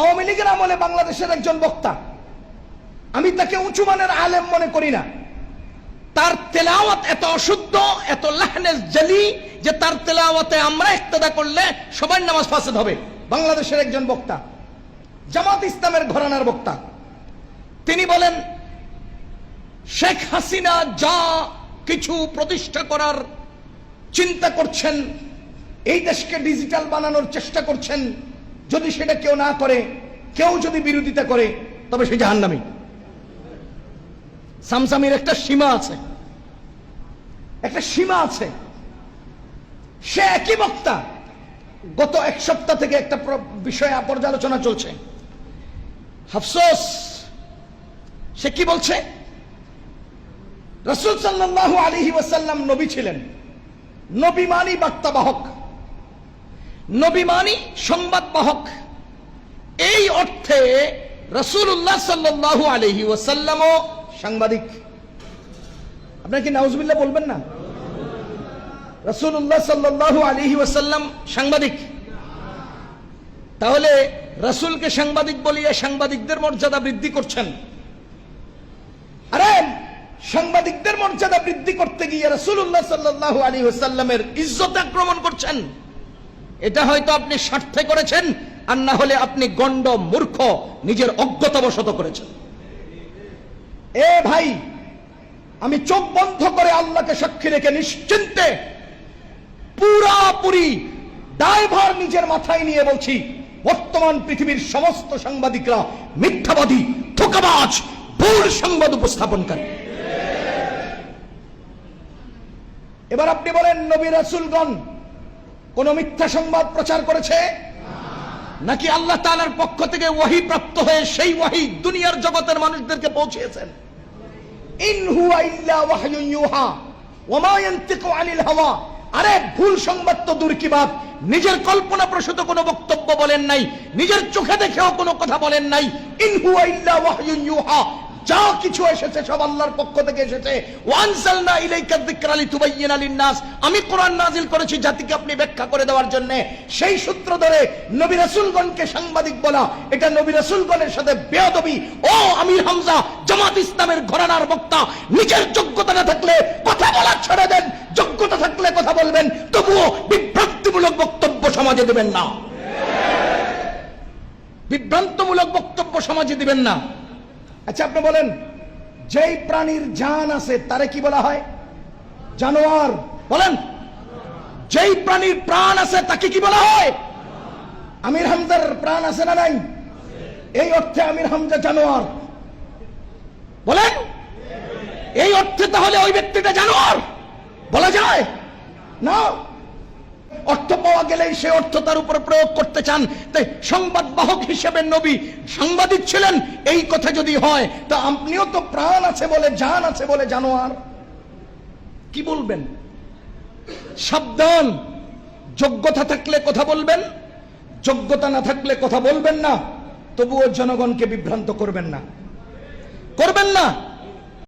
আওয়ামী লীগের আমলে বাংলাদেশের একজন বক্তা। আমি তাকে উঁচু মানের আলেম মনে করি না। তার তেলাওয়াত এত অশুদ্ধ, এত লাহনে জালি, যে তার তেলাওয়াতে আমরা ইক্তদা করলে সবার নামাজ ফাসেদ হবে। বাংলাদেশের একজন বক্তা, জামাত ইসলামের ঘরানার বক্তা। তিনি বলেন, শেখ হাসিনা যা কিছু প্রতিষ্ঠা করার চিন্তা করছেন, এই দেশকে ডিজিটাল বানানোর চেষ্টা করছেন যদি সেটা কেউ না করে, কেউ যদি বিরোধিতা করে, তবে সে জাহান্নামী। সামসামির একটা সীমা আছে। একটা সীমা আছে। সে একই বক্তা। গত এক সপ্তাহ থেকে একটা বিষয়ে পর্যালোচনা চলছে। আফসোস, সে কি বলছে? রসুল সাল্লাল্লাহু আলাইহি ওয়াসাল্লাম নবী ছিলেন। নবী মানি বার্তাবাহক। নবী মানি, সংবাদ বাহক। এই অর্থে রসুল্লাহ সাল্লাল্লাহু আলাইহি ওয়াসাল্লামও সাংবাদিক। আপনার কি নাউজুবিল্লাহ বলবেন না? রসুল্লাহ সাল্লাল্লাহু আলাইহি ওয়াসাল্লাম সাংবাদিক। তাহলে রসুলকে সাংবাদিক বলিয়ে সাংবাদিকদের মর্যাদা বৃদ্ধি করছেন। আরে, সাংবাদিকদের মর্যাদা বৃদ্ধি করতে গিয়ে রসুল্লাহ সাল্লাহ আলী ওসাল্লামের ইজ্জত আক্রমণ করছেন। এটা হয়তো আপনি স্বার্থে করেছেন, আর না হলে আপনি গণ্ড মূর্খ নিজের অজ্ঞতাবশত করেছেন। এ ভাই, আমি চোখ বন্ধ করে আল্লাহকে সাক্ষী রেখে নিশ্চিন্তে পুরাপুরি দায়ভার নিজের মাথায় নিয়ে বলছি, বর্তমান পৃথিবীর সমস্ত সাংবাদিকরা মিথ্যাবাদী, ধোকাবাজ, ভুল সংবাদ উপস্থাপনকারী। এবার আপনি বলেন, নবী রাসুলগণ কোন মিথ্যা সংবাদ প্রচার করেছে? নাকি আল্লাহ তাআলার পক্ষ থেকে ওয়াহি প্রাপ্ত হয়ে সেই ওয়াহি দুনিয়ার জগতের মানুষদেরকে পৌঁছিয়েছেন? আরে, ভুল সংবাদ তো দূর নিজের কল্পনা প্রসূত কোনো বক্তব্য বলেন নাই। নিজের চোখে দেখেও কোনো কথা বলেন নাই। ইউহা। যা কিছু এসেছে সব আল্লাহর পক্ষ থেকে এসেছে। ওয়ানসালনা ইলাইকা যিকরা লিতুবাইয়িনা লিন-নাস। আমি কোরআন করেছি জাতিকে আপনি ব্যাখ্যা করে দেওয়ার জন্য। সেই সূত্র ধরে নবী রাসূলগণকে সাংবাদিক বলা, এটা নবী রাসূলগণের সাথে বেয়াদবি। ও আমির হামজা, জামাত ইসলামের ঘরানার বক্তা, নিজের যোগ্যতা না থাকলে কথা বলা ছেড়ে দেন। যোগ্যতা থাকলে কথা বলবেন, তবুও বিভ্রান্তিমূলক বক্তব্য সমাজে দেবেন না। বিভ্রান্তমূলক বক্তব্য সমাজে দিবেন না। আচ্ছা আপনি বলেন, যেই প্রাণীর জান আছে তারে কি বলা হয়? জানোয়ার। বলেন, যেই প্রাণীর প্রাণ আছে তাকে কি বলা হয়? আমির হামজার প্রাণ আছে না নাই? এই অর্থে আমির হামজা জানোয়ার। বলেন, এই অর্থে তাহলে ওই ব্যক্তিটা জানোয়ার। বলা যায়? না। অর্থ পাওয়া গেলেই সে অর্থ তার উপর প্রয়োগ করতে চান। তাই সংবাদ বাহক হিসেবে নবী সাংবাদিক ছিলেন। এই কথা যদি হয়, তা আপনিও তো প্রাণ আছে বলে, জান আছে বলে জানোয়ার কি বলবেন? সাবধান। যোগ্যতা থাকলে কথা বলবেন, যোগ্যতা না থাকলে কথা বলবেন না। তবুও জনগণকে বিভ্রান্ত করবেন না। করবেন না।